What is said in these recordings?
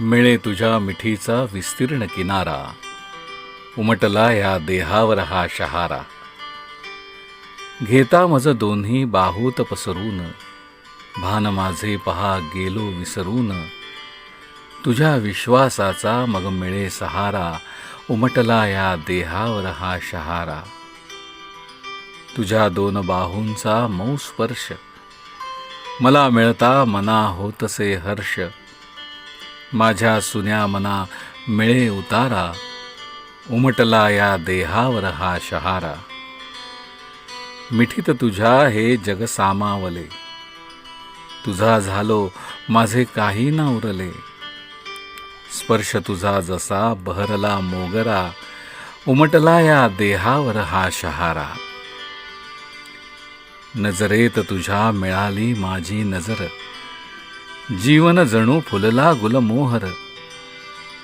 मिळे तुझ्या मिठीचा विस्तीर्ण किनारा. उमटला या देहावर हा शहारा. घेता मज दोन्ही बाहूत पसरून. भान माझे पहा गेलो विसरून. तुझ्या विश्वासाचा मग मिळे सहारा. उमटला या देहावर हा शहारा. तुझ्या दोन बाहूंचा मऊ स्पर्श मला मिळता मना होतसे हर्ष. माझ्या सुन्या मना मिळे उतारा. उमटला या देहावर हा शहारा. मिठीत तुझ्या हे जग सामावले. तुझा झालो माझे काही ना उरले स्पर्श तुझा जसा बहरला मोगरा. उमटला या देहावर हा शहारा. नजरेत तुझ्या मिळाली माझी नजर. जीवन जणू फुलला गुलमोहर.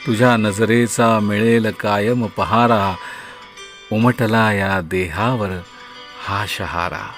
तुझ्या नजरेचा मिळेल कायम पहारा उमटला या देहावर हा शहारा.